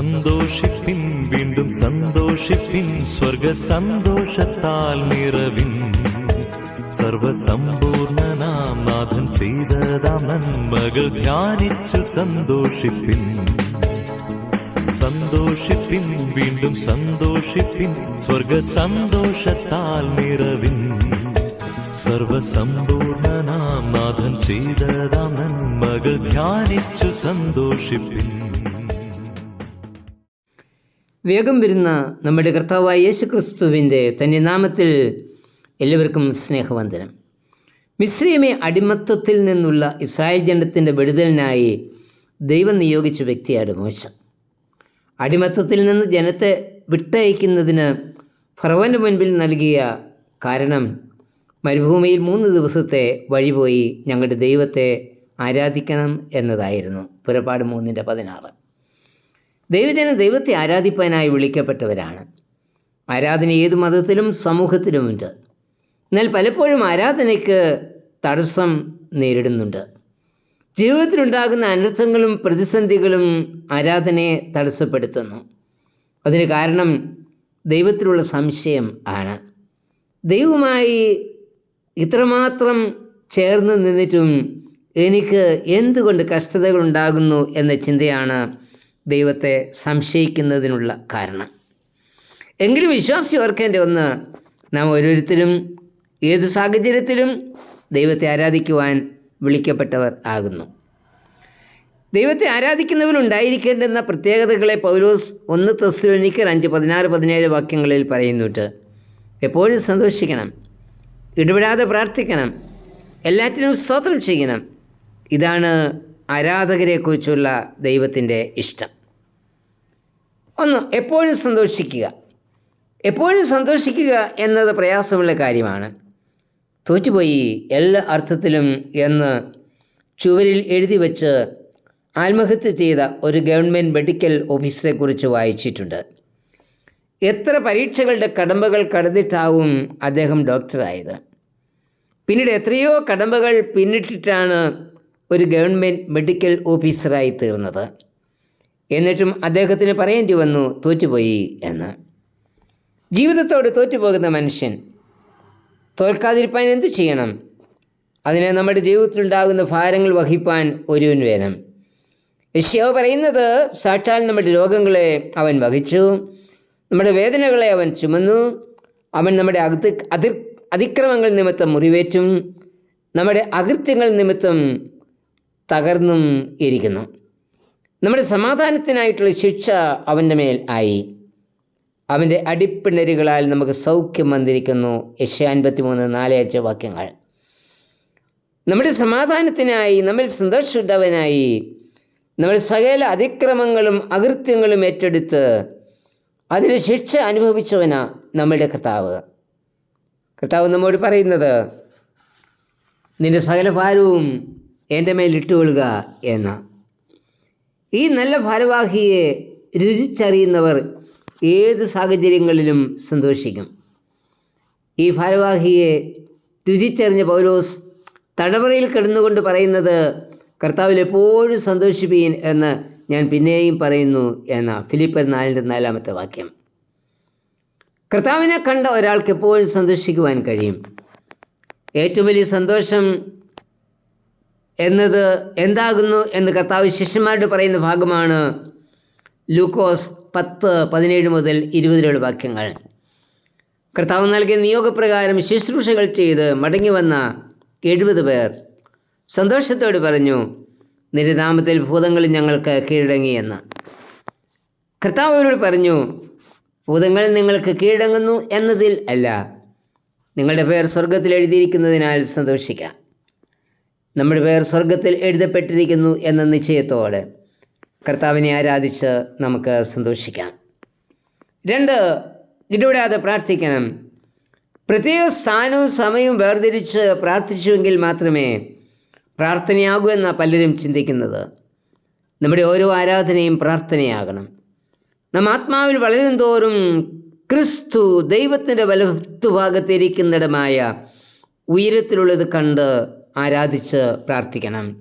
സന്തോഷിപ്പിൻ വീണ്ടും സന്തോഷിപ്പിൻ സ്വർഗ സന്തോഷത്താൽ നിറവിൻ സർവസമ്പൂർണനാം നാഥൻ ചെയ്തതാം നന്മകൾ ധ്യാനിച്ചു സന്തോഷിപ്പിൻ. സന്തോഷിപ്പിൻ വീണ്ടും സന്തോഷിപ്പിൻ സ്വർഗ സന്തോഷത്താൽ നിറവിൻ സർവസമ്പൂർണനാം നാഥൻ ചെയ്തതാം നന്മകൾ ധ്യാനിച്ചു സന്തോഷിപ്പിൻ. വേഗം വരുന്ന നമ്മുടെ കർത്താവായ യേശു ക്രിസ്തുവിന്റെ തന്നെ നാമത്തിൽ എല്ലാവർക്കും സ്നേഹവന്ദനം. മിശ്രീമെ അടിമത്തത്തിൽ നിന്നുള്ള ഇസ്രായേൽ ജനത്തിന്റെ വിടുതലിനായി ദൈവം നിയോഗിച്ച വ്യക്തിയാണ് മോശ. അടിമത്തത്തിൽ നിന്ന് ജനത്തെ വിട്ടയക്കുന്നതിന് ഫറവന്റെ മുൻപിൽ നൽകിയ കാരണം മരുഭൂമിയിൽ മൂന്ന് ദിവസത്തെ വഴിപോയി ഞങ്ങളുടെ ദൈവത്തെ ആരാധിക്കണം എന്നതായിരുന്നു. പുറപ്പാട് മൂന്നിന്റെ പതിനാറ്. ദൈവജനം ദൈവത്തെ ആരാധിപ്പാനായി വിളിക്കപ്പെട്ടവരാണ്. ആരാധന ഏത് മതത്തിലും സമൂഹത്തിലുമുണ്ട്. എന്നാൽ പലപ്പോഴും ആരാധനയ്ക്ക് തടസ്സം നേരിടുന്നുണ്ട്. ജീവിതത്തിലുണ്ടാകുന്ന അനർത്ഥങ്ങളും പ്രതിസന്ധികളും ആരാധനയെ തടസ്സപ്പെടുത്തുന്നു. അതിന് കാരണം ദൈവത്തിലുള്ള സംശയം ആണ്. ദൈവമായി ഇത്രമാത്രം ചേർന്ന് നിന്നിട്ടും എനിക്ക് എന്തുകൊണ്ട് കഷ്ടതകൾ ഉണ്ടാകുന്നു എന്ന ചിന്തയാണ് ദൈവത്തെ സംശയിക്കുന്നതിനുള്ള കാരണം. എങ്കിലും വിശ്വാസി ഓർക്കേണ്ട ഒന്ന് നാം ഓരോരുത്തരും ഏത് സാഹചര്യത്തിലും ദൈവത്തെ ആരാധിക്കുവാൻ വിളിക്കപ്പെട്ടവർ ആകുന്നു. ദൈവത്തെ ആരാധിക്കുന്നവരുണ്ടായിരിക്കേണ്ടെന്ന പ്രത്യേകതകളെ പൗലോസ് ഒന്ന് തെസ്ലോനിക്കർ അഞ്ച് പതിനാറ് പതിനേഴ് വാക്യങ്ങളിൽ പറയുന്നുണ്ട്. എപ്പോഴും സന്തോഷിക്കണം ഇടപെടാതെ പ്രാർത്ഥിക്കണം എല്ലാറ്റിനും സ്തോത്രം ചെയ്യണം. ഇതാണ് ആരാധകരെക്കുറിച്ചുള്ള ദൈവത്തിന്റെ ഇഷ്ടം. ഒന്ന് എപ്പോഴും സന്തോഷിക്കുക. എപ്പോഴും സന്തോഷിക്കുക എന്നത് പ്രയാസമുള്ള കാര്യമാണ്. തോറ്റുപോയി എല്ലാ അർത്ഥത്തിലും എന്ന് ചുവരിൽ എഴുതി വച്ച് ആത്മഹത്യ ചെയ്ത ഒരു ഗവൺമെന്റ് മെഡിക്കൽ ഓഫീസറെക്കുറിച്ച് വായിച്ചിട്ടുണ്ട്. എത്ര പരീക്ഷകളുടെ കടമ്പകൾ കടന്നിട്ടാവും അദ്ദേഹം ഡോക്ടറായത്? പിന്നീട് എത്രയോ കടമ്പകൾ പിന്നിട്ടിട്ടാണ് ഒരു ഗവൺമെന്റ് മെഡിക്കൽ ഓഫീസറായി തീർന്നത്. എന്നിട്ടും അദ്ദേഹത്തിന് പറയേണ്ടി വന്നു തോറ്റുപോയി എന്ന്. ജീവിതത്തോട് തോറ്റുപോകുന്ന മനുഷ്യൻ തോൽക്കാതിരിപ്പാൻ എന്തു ചെയ്യണം? അതിനെ നമ്മുടെ ജീവിതത്തിലുണ്ടാകുന്ന ഭാരങ്ങൾ വഹിപ്പാൻ ഒരുവൻ വേണം യശ്യാവ് പറയുന്നത് സാക്ഷാൽ നമ്മുടെ രോഗങ്ങളെ അവൻ വഹിച്ചു നമ്മുടെ വേദനകളെ അവൻ ചുമന്നു അവൻ നമ്മുടെ അതി അതിർ അതിക്രമങ്ങൾ നിമിത്തം മുറിവേറ്റും നമ്മുടെ അകൃത്യങ്ങൾ നിമിത്തം തകർന്നും ഇരിക്കുന്നു. നമ്മുടെ സമാധാനത്തിനായിട്ടുള്ള ശിക്ഷ അവന്റെ മേൽ ആയി. അവന്റെ അടിപ്പിണരുകളാൽ നമുക്ക് സൗഖ്യം വന്നിരിക്കുന്നു. യശ അൻപത്തിമൂന്ന് നാലയച്ച വാക്യങ്ങൾ. നമ്മുടെ സമാധാനത്തിനായി നമ്മൾ സന്തോഷമുണ്ടാവാനായി നമ്മൾ സകല അതിക്രമങ്ങളും അകൃത്യങ്ങളും ഏറ്റെടുത്ത് അതിന് ശിക്ഷ അനുഭവിച്ചവനാ നമ്മളുടെ കർത്താവ്. കർത്താവ് നമ്മോട് പറയുന്നത് നിന്റെ സകല ഭാരവും എന്റെ മേലിട്ടുകൊള്ളുക എന്നാണ് എന്ന. ഈ നല്ല ഭാരവാഹിയെ രുചിച്ചറിയുന്നവർ ഏത് സാഹചര്യങ്ങളിലും സന്തോഷിക്കും. ഈ ഭാരവാഹിയെ രുചിച്ചറിഞ്ഞ പൗലോസ് തടവറയിൽ കിടന്നുകൊണ്ട് പറയുന്നത് കർത്താവിൽ എപ്പോഴും സന്തോഷിപ്പീൻ എന്ന് ഞാൻ പിന്നെയും പറയുന്നു എന്ന ഫിലിപ്പർ നാലിന്റെ നാലാമത്തെ വാക്യം. കർത്താവിനെ കണ്ട ഒരാൾക്ക് എപ്പോഴും സന്തോഷിക്കുവാൻ കഴിയും. ഏറ്റവും വലിയ സന്തോഷം എന്നത് എന്താകുന്നു എന്ന് കർത്താവ് ശിഷ്യന്മാരോട് പറയുന്ന ഭാഗമാണ് ലൂക്കോസ് പത്ത് പതിനേഴ് മുതൽ ഇരുപതിലുള്ള വാക്യങ്ങൾ. കർത്താവ് നൽകിയ നിയോഗപ്രകാരം ശുശ്രൂഷകൾ ചെയ്ത് മടങ്ങി വന്ന എഴുപത് പേർ സന്തോഷത്തോട് പറഞ്ഞു നിരനാമത്തിൽ നാമത്തിൽ ഭൂതങ്ങൾ ഞങ്ങൾക്ക് കീഴടങ്ങിയെന്ന് കർത്താവ് അവരോട് പറഞ്ഞു ഭൂതങ്ങൾ നിങ്ങൾക്ക് കീഴടങ്ങുന്നു എന്നതിൽ അല്ല. നിങ്ങളുടെ പേർ സ്വർഗത്തിൽ എഴുതിയിരിക്കുന്നതിനാൽ സന്തോഷിക്കാം. നമ്മുടെ പേർ സ്വർഗത്തിൽ എഴുതപ്പെട്ടിരിക്കുന്നു എന്ന നിശ്ചയത്തോടെ കർത്താവിനെ ആരാധിച്ച് നമുക്ക് സന്തോഷിക്കാം. രണ്ട് ഇടവിടാതെ പ്രാർത്ഥിക്കണം. പ്രത്യേക സ്ഥാനവും സമയവും വേർതിരിച്ച് പ്രാർത്ഥിച്ചുവെങ്കിൽ മാത്രമേ പ്രാർത്ഥനയാകൂ എന്നാണ് പലരും ചിന്തിക്കുന്നത്. നമ്മുടെ ഓരോ ആരാധനയും പ്രാർത്ഥനയാകണം. നാം ആത്മാവിൽ വളരും തോറും ക്രിസ്തു ദൈവത്തിന്റെ വലത്തുഭാഗത്തിരിക്കുന്നിടമായ ഉയരത്തിലുള്ളത് കണ്ട് ആരാധിച്ച് പ്രാർത്ഥിക്കണം.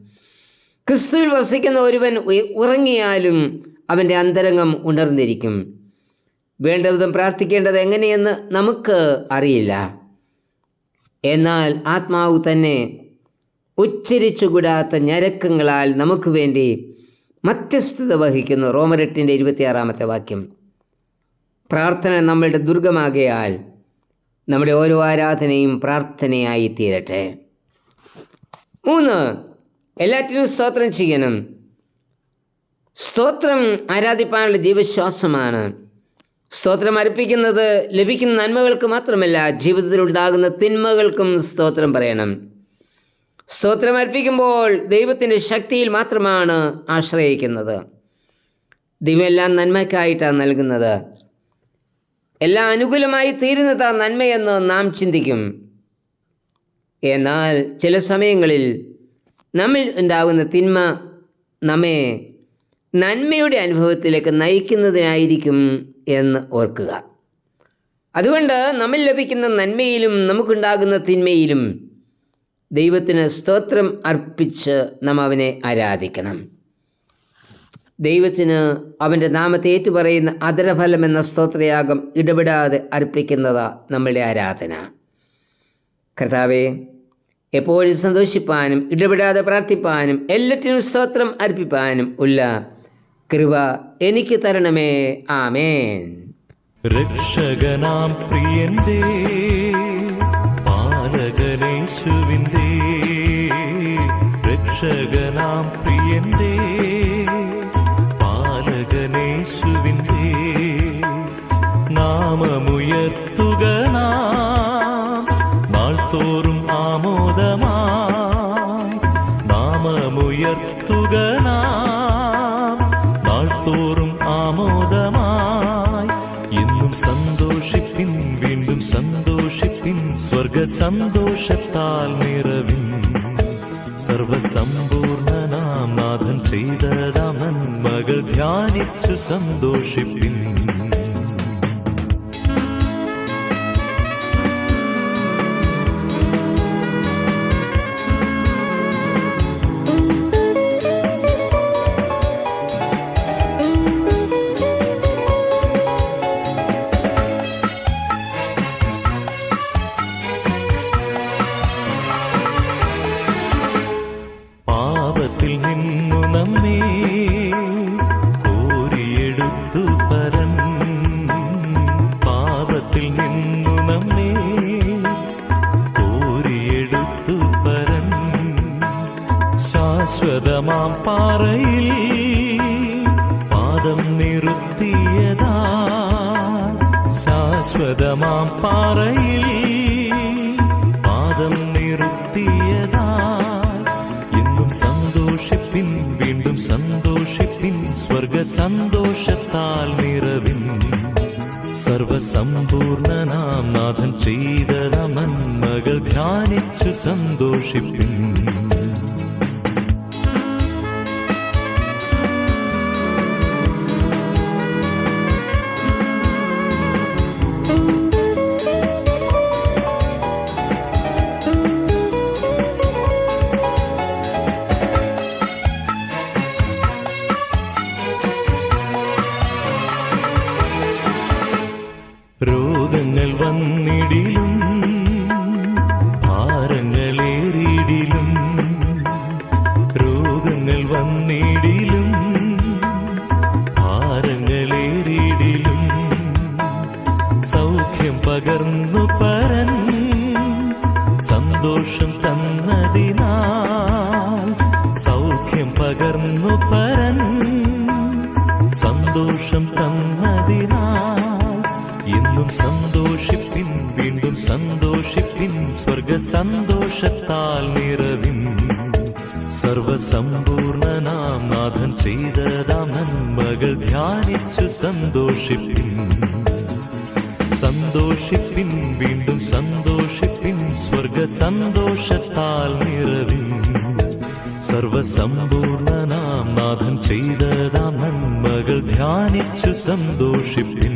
ക്രിസ്തുവിൽ വസിക്കുന്ന ഒരുവൻ ഉറങ്ങിയാലും അവന്റെ അന്തരംഗം ഉണർന്നിരിക്കും. വേണ്ട വിധം പ്രാർത്ഥിക്കേണ്ടത് എങ്ങനെയെന്ന് നമുക്ക് അറിയില്ല. എന്നാൽ ആത്മാവ് തന്നെ ഉച്ചരിച്ചുകൂടാത്ത ഞരക്കങ്ങളാൽ നമുക്ക് വേണ്ടി മധ്യസ്ഥത വഹിക്കുന്നു. റോമരെട്ടിന്റെ ഇരുപത്തിയാറാമത്തെ വാക്യം. പ്രാർത്ഥന നമ്മളുടെ ദുർഗമാകയാൽ നമ്മുടെ ഓരോ ആരാധനയും പ്രാർത്ഥനയായി തീരട്ടെ. മൂന്ന്. എല്ലാറ്റിനും സ്തോത്രം ചെയ്യണം. സ്തോത്രം ആരാധിപ്പാനുള്ള ജീവശ്വാസമാണ്. സ്തോത്രം അർപ്പിക്കുന്നത് ലഭിക്കുന്ന നന്മകൾക്ക് മാത്രമല്ല ജീവിതത്തിൽ ഉണ്ടാകുന്ന തിന്മകൾക്കും സ്തോത്രം പറയണം. സ്തോത്രം അർപ്പിക്കുമ്പോൾ ദൈവത്തിന്റെ ശക്തിയിൽ മാത്രമാണ് ആശ്രയിക്കുന്നത്. ദൈവം എല്ലാം നന്മയ്ക്കായിട്ടാണ് നൽകുന്നത്. എല്ലാം അനുകൂലമായി തീരുന്നത് നന്മയെന്ന് നാം ചിന്തിക്കും. എന്നാൽ ചില സമയങ്ങളിൽ നമ്മിൽ ഉണ്ടാകുന്ന തിന്മ നമ്മെ നന്മയുടെ അനുഭവത്തിലേക്ക് നയിക്കുന്നതിനായിരിക്കും എന്ന് ഓർക്കുക. അതുകൊണ്ട് നമ്മിൽ ലഭിക്കുന്ന നന്മയിലും നമുക്കുണ്ടാകുന്ന തിന്മയിലും ദൈവത്തിന് സ്തോത്രം അർപ്പിച്ച് നാം അവനെ ആരാധിക്കണം. ദൈവത്തിന് അവന്റെ നാമത്തെ ഏറ്റുപറയുന്ന അതരഫലം എന്ന സ്തോത്രയാഗം ഇടപെടാതെ അർപ്പിക്കുന്നതാ നമ്മളുടെ ആരാധന. കർത്താവെ എപ്പോഴും സന്തോഷിപ്പാനും ഇടപെടാതെ പ്രാർത്ഥിപ്പാനും എല്ലാറ്റിനും സ്തോത്രം അർപ്പിപ്പാനും ഉള്ള കൃപ എനിക്ക് തരണമേ. ആമേൻ. രക്ഷകനാം പ്രിയന്റെ പാലകനേശുവിന്റെ രക്ഷകനാം പ്രിയന്റെ ആമോദമായി എന്നും സന്തോഷിപ്പിൻ വീണ്ടും സന്തോഷിപ്പിൻ സ്വർഗ സന്തോഷത്താൽ നിറവിൻ. സർവസമ്പൂർണനാം നാഥൻ ചെയ്തതാം മകൾ ധ്യാനിച്ചു സന്തോഷിപ്പിൻ. ശാശ്വതമാം പാറയിൽ പാദം നിർത്തിയതാ എന്നും സന്തോഷിപ്പിൻ വീണ്ടും സന്തോഷിപ്പിൻ. സ്വർഗ സന്തോഷത്താൽ നിറവിൻ. സർവസമ്പൂർണനാം നാഥൻ ചെയ്ത നന്മകൾ ധ്യാനിച്ചു സന്തോഷിപ്പിൻ. രോഗങ്ങൾ വന്നിടിലും ഭാരങ്ങളേറിയിടിലും സൗഖ്യം പകർന്നു പരൻ സന്തോഷം തന്നതിനാൽ. സൗഖ്യം പകർന്നു പരൻ സന്തോഷം തന്നതിനാൽ. എന്നും സന്തോഷിപ്പിൻ വീണ്ടും സന്തോഷിപ്പിൻ സ്വർഗ സന്തോഷത്താൽ നിറവിൻ സർവസമ്പൂർണനാം നാഥൻ ചെയ്തതാം നന്മകൾ ധ്യാനിച്ചു സന്തോഷിപ്പിൻ. സന്തോഷിപ്പിൻ വീണ്ടും സന്തോഷിപ്പിൻ സ്വർഗ സന്തോഷത്താൽ നിറവിൻ. സർവസമ്പൂർണനാം നാഥൻ ചെയ്തതാം നന്മകൾ ധ്യാനിച്ചു സന്തോഷിപ്പിൻ.